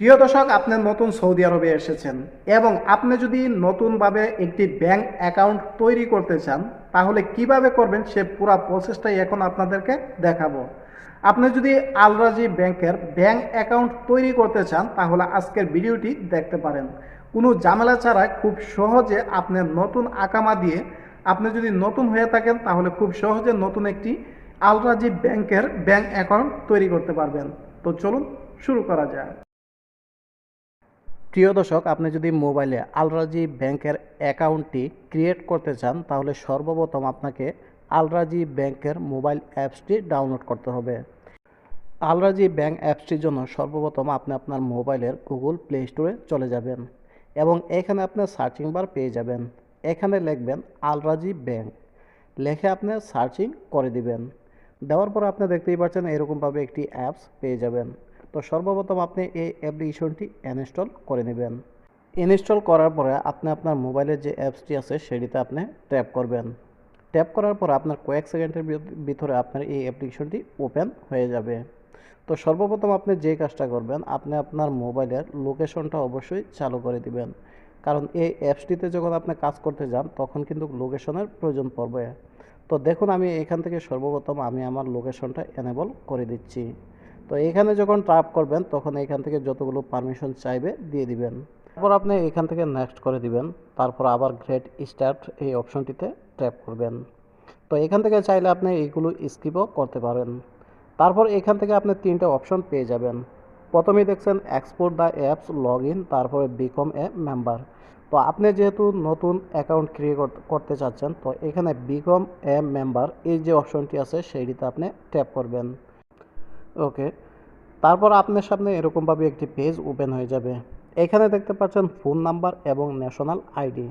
প্রিয় দর্শক, আপনি নতুন সৌদি আরবে এসেছেন এবং আপনি যদি নতুনভাবে একটি ব্যাংক অ্যাকাউন্ট তৈরি করতে চান, তাহলে কীভাবে করবেন সে পুরো প্রসেসটাই এখন আপনাদেরকে দেখাবো। আপনি যদি আলরাজি ব্যাংকের ব্যাংক অ্যাকাউন্ট তৈরি করতে চান, তাহলে আজকের ভিডিওটি দেখতে পারেন। কোনো ঝামেলা ছাড়াই খুব সহজে আপনি নতুন আকামা দিয়ে আপনি যদি নতুন হয়ে থাকেন, তাহলে খুব সহজে নতুন একটি আলরাজি ব্যাংকের ব্যাংক অ্যাকাউন্ট তৈরি করতে পারবেন। তো চলুন শুরু করা যায় প্রিয় দর্শক, আপনি যদি মোবাইলে আলরাজি ব্যাংকের অ্যাকাউন্টটি ক্রিয়েট করতে চান, তাহলে সর্বপ্রথম আপনাকে আলরাজি ব্যাংকের মোবাইল অ্যাপসটি ডাউনলোড করতে হবে। আলরাজি ব্যাংক অ্যাপসটির জন্য সর্বপ্রথম আপনি আপনার মোবাইলের গুগল প্লে স্টোরে চলে যাবেন এবং এখানে আপনি সার্চিং বার পেয়ে যাবেন। এখানে লিখবেন আলরাজি ব্যাংক। লেখে আপনি সার্চিং করে দিবেন। দেওয়ার পর আপনি দেখতেই পাচ্ছেন এরকমভাবে একটি অ্যাপস পেয়ে যাবেন। তো সর্বপ্রথম আপনি এই অ্যাপ্লিকেশনটি ইনস্টল করে নেবেন। ইনস্টল করার পরে আপনি আপনার মোবাইলের যে অ্যাপসটি আছে সেটিতে আপনি ট্যাপ করবেন। ট্যাপ করার পর আপনার কয়েক সেকেন্ডের ভিত- ভিতরে আপনার এই অ্যাপ্লিকেশনটি ওপেন হয়ে যাবে। তো সর্বপ্রথম আপনি যে কাজটা করবেন, আপনি আপনার মোবাইলের লোকেশনটা অবশ্যই চালু করে দিবেন। কারণ এই অ্যাপসটিতে যখন আপনি কাজ করতে যান, তখন কিন্তু লোকেশনের প্রয়োজন পড়বে। তো দেখুন আমি এখান থেকে সর্বপ্রথম আমি আমার লোকেশনটা এনেবল করে দিচ্ছি। তো এখানে যখন ট্যাপ করবেন, তখন এখান থেকে যতগুলো পারমিশন চাইবে দিয়ে দিবেন। তারপর আপনি এখান থেকে নেক্সট করে দিবেন। তারপর আবার গ্রেট স্টার্ট এই অপশনটিতে ট্যাপ করবেন। তো এখান থেকে চাইলে আপনি এইগুলো স্কিপও করতে পারেন। তারপর এখান থেকে আপনি তিনটে অপশন পেয়ে যাবেন। প্রথমেই দেখছেন export the apps log in তারপরে বিকম এ মেম্বার তো আপনি যেহেতু নতুন অ্যাকাউন্ট ক্রিয়েট করতে চাচ্ছেন, তো এখানে বিকম এ মেম্বার এই যে অপশনটি আছে, সেইটিতে আপনি ট্যাপ করবেন। ওকে। তারপর আপনার সামনে এরকমভাবে একটি পেজ ওপেন হয়ে যাবে। এখানে দেখতে পাচ্ছেন ফোন নাম্বার এবং ন্যাশনাল আইডি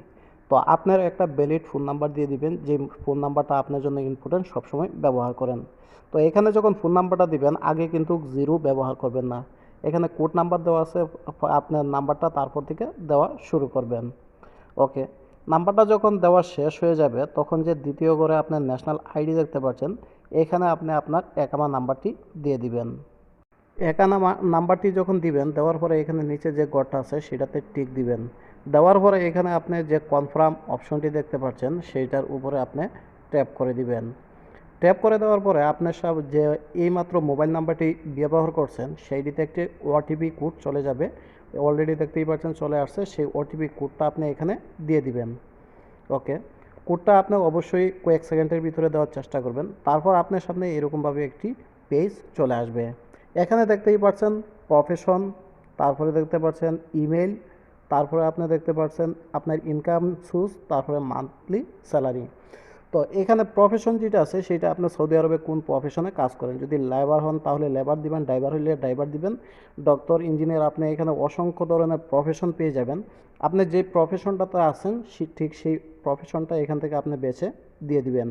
তো আপনার একটা ভ্যালিড ফোন নাম্বার দিয়ে দিবেন, যে ফোন নাম্বারটা আপনার জন্য ইম্পর্টেন্ট সবসময় ব্যবহার করেন। তো এখানে যখন ফোন নাম্বারটা দিবেন, আগে কিন্তু জিরো ব্যবহার করবেন না। এখানে কোড নাম্বার দেওয়া আছে, আপনার নাম্বারটা তারপর থেকে দেওয়া শুরু করবেন। ওকে। নাম্বারটা যখন দেওয়া শেষ হয়ে যাবে, তখন যে দ্বিতীয় করে আপনার ন্যাশনাল আইডি দেখতে পাচ্ছেন, এখানে আপনি আপনার একামা নাম্বারটি দিয়ে দিবেন। একানা নাম্বারটি যখন দিবেন, দেওয়ার পরে এখানে নিচে যে গড়টা আছে, সেটাতে টিক দিবেন। দেওয়ার পরে এখানে আপনি যে কনফার্ম অপশনটি দেখতে পাচ্ছেন, সেইটার উপরে আপনি ট্যাপ করে দিবেন। ট্যাপ করে দেওয়ার পরে আপনার সব যে এইমাত্র মোবাইল নাম্বারটি ব্যবহার করছেন, সেইটিতে একটি ওটিপি কোড চলে যাবে। অলরেডি দেখতেই পাচ্ছেন চলে আসছে, সেই ওটিপি কোডটা আপনি এখানে দিয়ে দিবেন। ওকে, কোডটা আপনি অবশ্যই কয়েক সেকেন্ডের ভিতরে দেওয়ার চেষ্টা করবেন, তারপর আপনার সামনে এরকমভাবে একটি পেজ চলে আসবে। এখানে দেখতেই পাচ্ছেন প্রফেশন তারপরে দেখতে পাচ্ছেন ইমেল তারপরে আপনি দেখতে পাচ্ছেন আপনার ইনকাম সোর্স তারপরে মান্থলি স্যালারি তো এখানে প্রফেশন যেটা আছে, সেটা আপনি সৌদি আরবে কোন প্রফেশনে কাজ করেন? যদি লেবার হন, তাহলে লেবার দিবেন ড্রাইভার হলে ড্রাইভার দিবেন। ডক্টর ইঞ্জিনিয়ার আপনি এখানে অসংখ্য ধরনের প্রফেশন পেয়ে যাবেন। আপনি যে প্রফেশনটাতে আছেন ঠিক সেই প্রফেশনটা এখান থেকে আপনি বেছে দিয়ে দিবেন।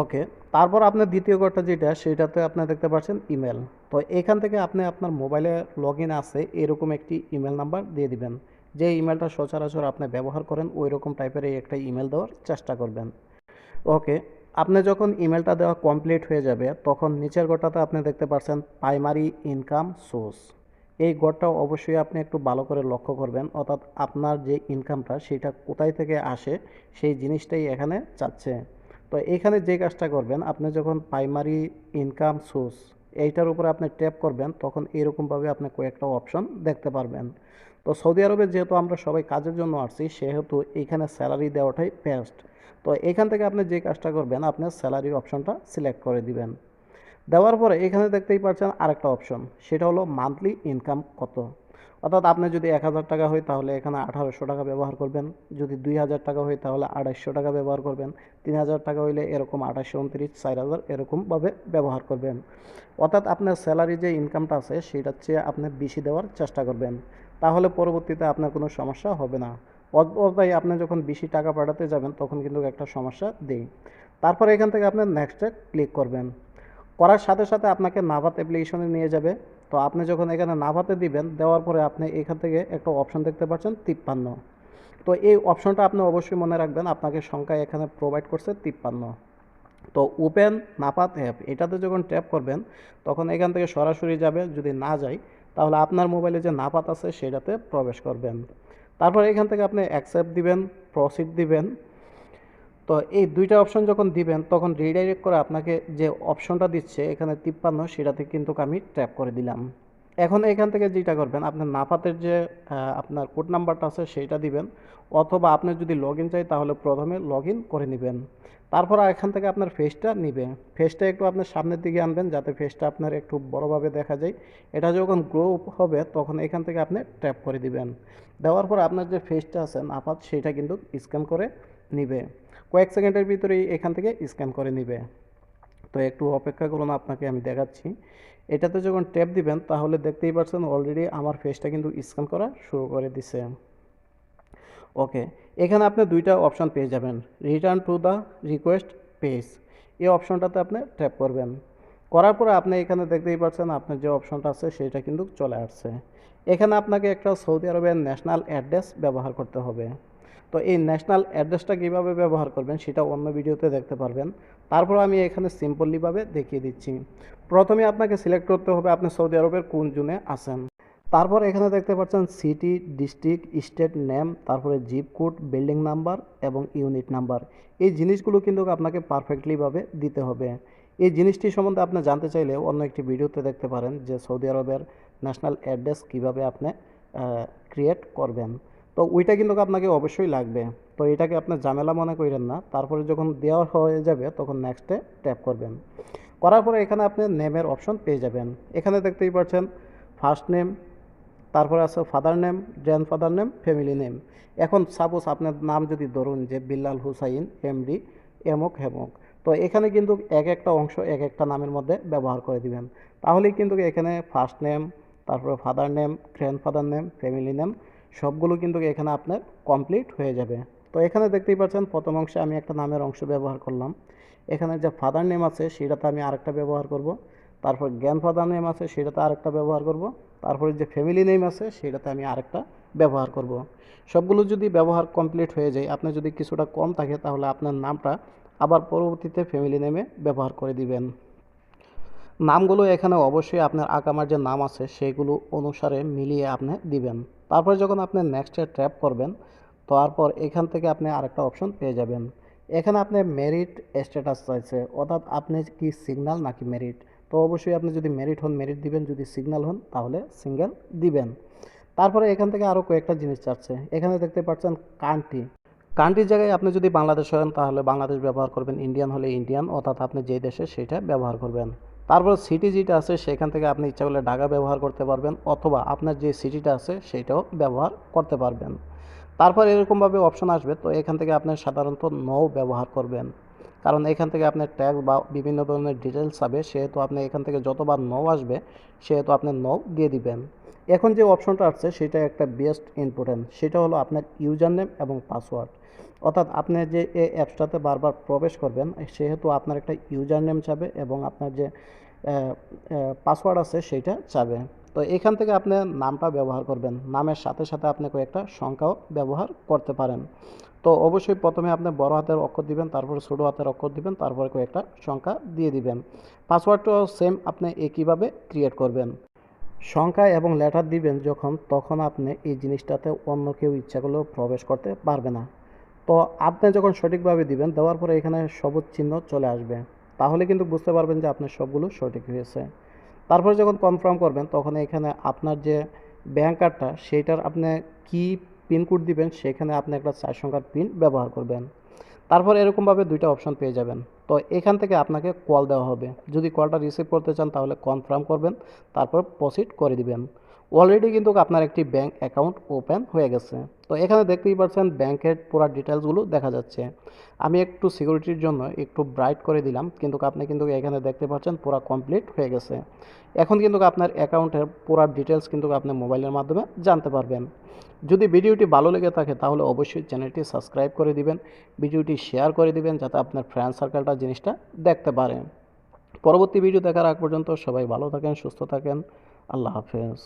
ওকে, তারপর আপনার দ্বিতীয় ঘরটা যেটা, সেটাতে আপনি দেখতে পাচ্ছেন ইমেল তো এখান থেকে আপনি আপনার মোবাইলে লগ আছে, এরকম একটি ইমেল নাম্বার দিয়ে দিবেন। যে ইমেলটা সচরাচর আপনি ব্যবহার করেন ওই রকম টাইপের এই একটা ইমেল দেওয়ার চেষ্টা করবেন। ওকে আপনি যখন ইমেলটা দেওয়া কমপ্লিট হয়ে যাবে, তখন নিচের ঘরটাতে আপনি দেখতে পাচ্ছেন প্রাইমারি ইনকাম সোর্স এই গড়টা অবশ্যই আপনি একটু ভালো করে লক্ষ্য করবেন, অর্থাৎ আপনার যে ইনকামটা সেটা কোথায় থেকে আসে, সেই জিনিসটাই এখানে চাচ্ছে তো এখানে যে কাজটা করবেন, আপনি যখন প্রাইমারি ইনকাম সোর্স এইটার উপরে আপনি ট্যাপ করবেন, তখন এইরকমভাবে আপনি কয়েকটা অপশন দেখতে পারবেন। তো সৌদি আরবে যেহেতু আমরা সবাই কাজের জন্য আসছি, সেহেতু এইখানে স্যালারি দেওয়াটাই বেস্ট তো এখান থেকে আপনি যে কাজটা করবেন আপনার স্যালারি অপশনটা সিলেক্ট করে দিবেন। দেওয়ার পরে এখানে দেখতেই পাচ্ছেন আরেকটা অপশন সেটা হলো মান্থলি ইনকাম কত। অর্থাৎ আপনি যদি এক হাজার টাকা হয়, তাহলে এখানে আঠারোশো টাকা ব্যবহার করবেন। যদি দুই হাজার টাকা হয়, তাহলে আড়াইশো টাকা ব্যবহার করবেন। তিন হাজার টাকা হইলে এরকম আঠাশশো উনত্রিশ, চার হাজার এরকমভাবে ব্যবহার করবেন। অর্থাৎ আপনার স্যালারি যে ইনকামটা আছে, সেটার চেয়ে আপনি বেশি দেওয়ার চেষ্টা করবেন। তাহলে পরবর্তীতে আপনার কোনো সমস্যা হবে না। অতএব আপনি যখন বেশি টাকা পাঠাতে যাবেন, তখন কিন্তু একটা সমস্যা দেই। তারপরে এখান থেকে আপনি নেক্সটে ক্লিক করবেন। করার সাথে সাথে আপনাকে নাভাত অ্যাপ্লিকেশনে নিয়ে যাবে। তো আপনি যখন এখানে নাভাতে দিবেন, দেওয়ার পরে আপনি এখান থেকে একটা অপশন দেখতে পাচ্ছেন, তিপ্পান্ন। তো এই অপশনটা আপনি অবশ্যই মনে রাখবেন, আপনাকে সংখ্যা এখানে প্রোভাইড করছে তিপ্পান্ন। তো ওপেন নাপাত অ্যাপ এটাতে যখন ট্যাপ করবেন, তখন এখান থেকে সরাসরি যাবে, যদি না যায়, তাহলে আপনার মোবাইলে যে নাপাত আছে, সেটাতে প্রবেশ করবেন। তারপর এখান থেকে আপনি অ্যাকসেপ্ট দিবেন প্রসিড দিবেন। তো এই দুইটা অপশন যখন দিবেন, তখন রিডাইরেক্ট করে আপনাকে যে অপশনটা দিচ্ছে এখানে তিপ্পান্ন, সেটাতে কিন্তু আমি ট্যাপ করে দিলাম। এখন এখান থেকে যেটা করবেন, আপনার নাফাতের যে আপনার কোড নাম্বারটা আছে সেইটা দিবেন, অথবা আপনার যদি লগ চাই তাহলে প্রথমে লগ করে নেবেন। তারপর এখান থেকে আপনার ফেসটা নিবে। ফেসটা একটু আপনার সামনের দিকে আনবেন, যাতে ফেসটা আপনার একটু বড়োভাবে দেখা যায়। এটা যখন গ্রো হবে, তখন এখান থেকে আপনি ট্যাপ করে দিবেন। দেওয়ার পর আপনার যে ফেসটা আছে, নাফাত, সেটা কিন্তু স্ক্যান করে নিবে। কয়েক সেকেন্ডের ভিতরেই এখান থেকে স্ক্যান করে নিবে। তো একটু অপেক্ষা করুন, আপনাকে আমি দেখাচ্ছি। এটাতে যখন ট্যাপ দিবেন, তাহলে দেখতেই পাচ্ছেন অলরেডি আমার ফেসটা কিন্তু স্ক্যান করা শুরু করে দিছে। ওকে এখানে আপনি দুইটা অপশন পেয়ে যাবেন। Return to the request page এই অপশনটাতে আপনি ট্যাপ করবেন। করার পরে আপনি এখানে দেখতেই পাচ্ছেন আপনার যে অপশনটা আছে, সেটা কিন্তু চলে আসছে। এখানে আপনাকে একটা সৌদি আরবের ন্যাশনাল অ্যাড্রেস ব্যবহার করতে হবে। তো এই ন্যাশনাল অ্যাড্রেসটা কীভাবে ব্যবহার করবেন সেটা অন্য ভিডিওতে দেখতে পারবেন। তারপর আমি এখানে সিম্পলিভাবে দেখিয়ে দিচ্ছি। প্রথমে আপনাকে সিলেক্ট করতে হবে আপনি সৌদি আরবের কোন জুনে আছেন। তারপর এখানে দেখতে পাচ্ছেন সিটি ডিস্ট্রিক্ট স্টেট নেম তারপরে জিপ কোড বিল্ডিং নাম্বার এবং ইউনিট নাম্বার এই জিনিসগুলো কিন্তু আপনাকে পারফেক্টলিভাবে দিতে হবে। এই জিনিসটি সম্বন্ধে আপনি জানতে চাইলে অন্য একটি ভিডিওতে দেখতে পারেন যে সৌদি আরবের ন্যাশনাল অ্যাড্রেস কীভাবে আপনি ক্রিয়েট করবেন। তো ওইটা কিন্তু আপনাকে অবশ্যই লাগবে। তো এটাকে আপনার ঝামেলা মনে করেন না। তারপরে যখন দেওয়া হয়ে যাবে, তখন নেক্সটে ট্যাপ করবেন। করার পরে এখানে আপনি নেমের অপশন পেয়ে যাবেন। এখানে দেখতেই পাচ্ছেন ফার্স্ট নেম তারপরে আছে father name grand father name family name এখন সাপোজ আপনার নাম যদি ধরুন যে বিল্লাল হুসাইন এমডি এমক হেমক তো এখানে কিন্তু এক একটা অংশ এক একটা নামের মধ্যে ব্যবহার করে দিবেন। তাহলেই কিন্তু এখানে ফার্স্ট নেম তারপরে father name grand father name family name সবগুলো কিন্তু এখানে আপনার কমপ্লিট হয়ে যাবে। তো এখানে দেখতেই পাচ্ছেন, প্রথম অংশে আমি একটা নামের অংশ ব্যবহার করলাম। এখানে যে ফাদার নেম আছে, সেটাতে আমি আরেকটা ব্যবহার করব। তারপর জ্ঞান ফাদার নেম আছে, সেটাতে আরেকটা ব্যবহার করব। তারপরে যে ফ্যামিলি নেম আছে, সেটাতে আমি আরেকটা ব্যবহার করব। সবগুলো যদি ব্যবহার কমপ্লিট হয়ে যায় আপনার যদি কিছুটা কম থাকে, তাহলে আপনার নামটা আবার পরবর্তীতে ফ্যামিলি নেমে ব্যবহার করে দিবেন। নামগুলো এখানে অবশ্যই আপনার আকামার যে নাম আছে, সেগুলো অনুসারে মিলিয়ে আপনি দিবেন। তারপরে যখন আপনি নেক্সটে ট্র্যাপ করবেন, তারপর এখান থেকে আপনি আরেকটা অপশন পেয়ে যাবেন। এখানে আপনি মেরিট স্ট্যাটাস চাইছে, অর্থাৎ আপনি কি সিগন্যাল নাকি মেরিট তো অবশ্যই আপনি যদি মেরিট হন মেরিট দিবেন, যদি সিগন্যাল হন, তাহলে সিঙ্গেল দিবেন। তারপরে এখান থেকে আরও কয়েকটা জিনিস চাচ্ছে। এখানে দেখতে পাচ্ছেন কান্ট্রি কান্ট্রির জায়গায় আপনি যদি বাংলাদেশ হন, তাহলে বাংলাদেশ ব্যবহার করবেন ইন্ডিয়ান হলে ইন্ডিয়ান অর্থাৎ আপনি যেই দেশে সেটা ব্যবহার করবেন। তারপর সিটি যেটা আছে, সেখান থেকে আপনি ইচ্ছা করলে ঢাকা ব্যবহার করতে পারবেন অথবা আপনার যে সিটিটা আছে, সেটাও ব্যবহার করতে পারবেন। তারপর এরকমভাবে অপশন আসবে, তো এখান থেকে আপনি সাধারণত নও ব্যবহার করবেন। কারণ এখান থেকে আপনার ট্যাক্স বা বিভিন্ন ধরনের ডিটেলস হবে সেহেতু আপনি এখান থেকে যতবার নৌ আসবে, সেহেতু আপনি নৌ দিয়ে দিবেন। এখন যে অপশনটা আসছে, সেটা একটা বেস্ট ইম্পর্টেন্ট সেটা হলো আপনার ইউজার নেম এবং পাসওয়ার্ড অর্থাৎ আপনি যে এই অ্যাপসটাতে বারবার প্রবেশ করবেন, সেহেতু আপনার একটা ইউজার নেম চাবে এবং আপনার যে পাসওয়ার্ড আছে সেইটা চাবে। তো এখান থেকে আপনি নামটা ব্যবহার করবেন। নামের সাথে সাথে আপনি কয়েকটা সংখ্যাও ব্যবহার করতে পারেন। তো অবশ্যই প্রথমে আপনি বড় হাতের অক্ষর দিবেন, তারপরে ছোটো হাতের অক্ষর দিবেন, তারপরে কয়েকটা সংখ্যা দিয়ে দিবেন। পাসওয়ার্ডটাও সেম আপনি একইভাবে ক্রিয়েট করবেন। সংখ্যা এবং লেটার দিবেন যখন, তখন আপনি এই জিনিসটাতে অন্য কেউ ইচ্ছা করলেও প্রবেশ করতে পারবে না। তো আপনি যখন সঠিকভাবে দিবেন, দেওয়ার পরে এখানে সবুজ চিহ্ন চলে আসবে। তাহলে কিন্তু বুঝতে পারবেন যে আপনার সবগুলো সঠিক হয়েছে। তারপরে যখন কনফার্ম করবেন, তখন এখানে আপনার যে ব্যাঙ্ক কার্ডটা সেইটার আপনি কি পিনকোড দিবেন, সেখানে আপনি একটা চার সংখ্যার পিন ব্যবহার করবেন। তারপর এরকমভাবে দুইটা অপশন পেয়ে যাবেন। তো এখান থেকে আপনাকে কল দেওয়া হবে। যদি কলটা রিসিভ করতে চান তাহলে কনফার্ম করবেন, তারপর প্রসিড করে দিবেন। অলরেডি কিন্তু আপনার একটি ব্যাংক অ্যাকাউন্ট ওপেন হয়ে গেছে। তো এখানে দেখতেই পাচ্ছেন ব্যাংকের পুরো ডিটেলসগুলো দেখা যাচ্ছে। আমি একটু সিকিউরিটির জন্য একটু ব্রাইট করে দিলাম, কিন্তু আপনি কিন্তু এখানে দেখতে পাচ্ছেন পুরো কমপ্লিট হয়ে গেছে। এখন কিন্তু আপনার অ্যাকাউন্টের পুরো ডিটেলস কিন্তু আপনি মোবাইলের মাধ্যমে জানতে পারবেন। যদি ভিডিওটি ভালো লেগে থাকে তাহলে অবশ্যই চ্যানেলটি সাবস্ক্রাইব করে দিবেন, ভিডিওটি শেয়ার করে দিবেন, যাতে আপনার ফ্রেন্ড সার্কেলটা জিনিসটা দেখতে পারেন। পরবর্তী ভিডিও দেখার আগ পর্যন্ত সবাই ভালো থাকেন, সুস্থ থাকেন। আল্লাহ হাফেজ।